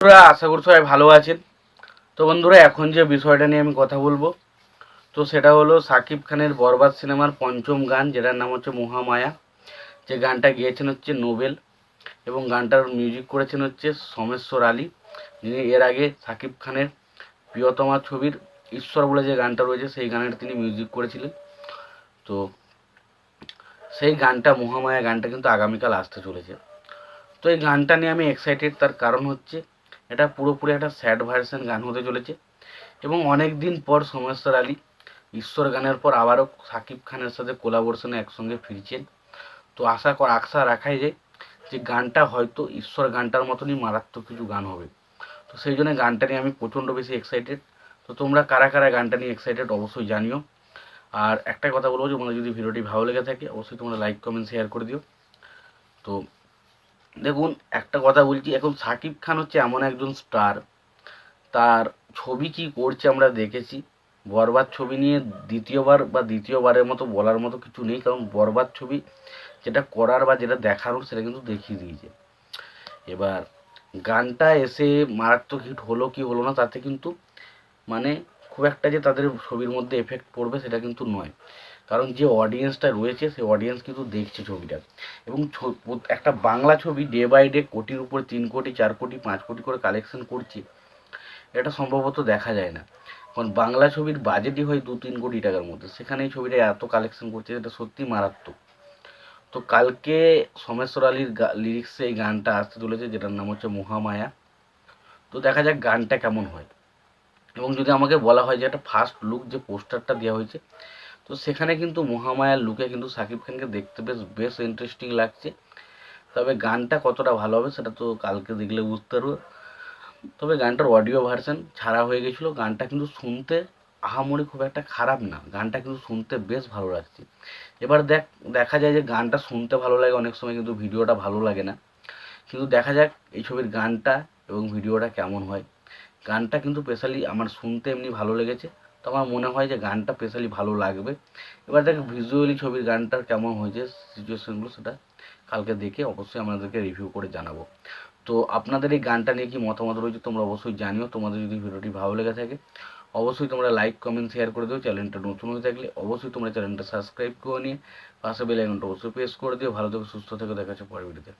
বন্ধুরা, আশা করি সবাই ভালো আছেন। তো বন্ধুরা, এখন যে বিষয়টা নিয়ে আমি কথা বলব, তো সেটা হলো সাকিব খানের বরবাদ সিনেমার পঞ্চম গান, যেটার নাম হচ্ছে মহামায়া। যে গানটা গেয়েছেন হচ্ছে নোবেল, এবং গানটার মিউজিক করেছেন হচ্ছে সোমেশ্বর আলী। যিনি এর আগে সাকিব খানের প্রিয়তমা ছবির ঈশ্বর বলে যে গানটা রয়েছে, সেই গানের তিনি মিউজিক করেছিলেন। তো সেই গানটা, মহামায়া গানটা কিন্তু আগামীকাল আসতে চলেছে। তো এই গানটা নিয়ে আমি এক্সাইটেড তার কারণ হচ্ছে এটা পুরোপুরি একটা স্যাড ভার্সন গান হতে চলেছে। এবং অনেক দিন পর সোমেশ্বর আলী, ঈশ্বর গানের পর আবারও সাকিব খানের সাথে কোলাবোরেশনে একসঙ্গে ফিরছেন। তো আশা কর, আশা রাখাই যায় যে গানটা হয়তো ঈশ্বর গানটার মতনই মারাত্মক কিছু গান হবে। তো সেই জন্য গানটা নিয়ে আমি প্রচণ্ড বেশি এক্সাইটেড তো তোমরা কারা কারা গানটা নিয়ে এক্সাইটেড অবশ্যই জানিও। আর একটা কথা বলব যে তোমাদের যদি ভিডিওটি ভালো লেগে থাকে, অবশ্যই তোমরা লাইক কমেন্ট শেয়ার করে দিও। তো দেখুন, একটা কথা বলছি, এখন সাকিব খান হচ্ছে এমন একজন স্টার তার ছবি কি করছে আমরা দেখেছি। বরবাদ ছবি নিয়ে দ্বিতীয়বার বা দ্বিতীয়বারের মতো বলার মতো কিছু নেই, কারণ বরবাদ ছবি যেটা করার বা যেটা দেখানোর সেটা কিন্তু দেখিয়ে দিয়েছে। এবার গানটা এসে মারাত্মক হিট হলো কি হলো না, তাতে কিন্তু মানে খুব একটা যে তাদের ছবির মধ্যে এফেক্ট পড়বে সেটা কিন্তু নয়। কারণ যে অডিয়েন্সটা রয়েছে, সেই অডিয়েন্স কিন্তু দেখছে ছবিটা। এবং একটা বাংলা ছবি ডে বাই ডে কোটির উপর তিন কোটি, চার কোটি, পাঁচ কোটি করে কালেকশন করছে, এটা সম্ভবত দেখা যায় না। কারণ বাংলা ছবির বাজেটই হয় দু তিন কোটি টাকার মধ্যে। সেখানে এই ছবিটা এত কালেকশন করছে এটা সত্যি মারাত্মক। তো কালকে সোমেশ্বর আলীর লিরিক্সে এই গানটা আসতে চলেছে, যেটার নাম হচ্ছে মহামায়া। তো দেখা যাক গানটা কেমন হয়। এবং যদি আমাকে বলা হয় যে একটা ফার্স্ট লুক যে পোস্টারটা দেওয়া হয়েছে, তো সেখানে কিন্তু মহামায়ার লুকে কিন্তু সাকিব খানকে দেখতে বেশ বেশ ইন্টারেস্টিং লাগছে। তবে গানটা কতটা ভালো হবে সেটা তো কালকে দেখলে বুঝতে পারব। তবে গানটার অডিও ভার্সন ছাড়া হয়ে গেছিল। গানটা কিন্তু শুনতে, আহামরি খুব একটা খারাপ না। গানটা কিন্তু শুনতে বেশ ভালো লাগছে। এবার দেখ, দেখা যায় যে গানটা শুনতে ভালো লাগে, অনেক সময় কিন্তু ভিডিওটা ভালো লাগে না। কিন্তু দেখা যাক এই ছবির গানটা এবং ভিডিওটা কেমন হয়। গানটা কিন্তু স্পেশালি আমার শুনতে এমনি ভালো লেগেছে। তো আমার মনে হয় যে গানটা স্পেশালি ভালো লাগবে। এবার দেখ ভিজুয়ালি ছবির গানটার কেমন হয়েছে সিচুয়েশনগুলো সেটা কালকে দেখে অবশ্যই আমাদেরকে রিভিউ করে জানাব। তো আপনাদের এই গানটা নিয়ে কি মতামত রয়েছে তোমরা অবশ্যই জানিও। তোমাদের যদি ভিডিওটি ভালো লেগে থাকে, অবশ্যই তোমরা লাইক কমেন্ট শেয়ার করে দিও। চ্যানেলটা নতুন হয়ে থাকলে অবশ্যই তোমরা চ্যানেলটা সাবস্ক্রাইব করে নিয়ে পাশে বেল আইকনটা অবশ্যই প্রেস করে দিও। ভালো থেকে, সুস্থ থেকো। দেখা হচ্ছে পরের ভিডিওতে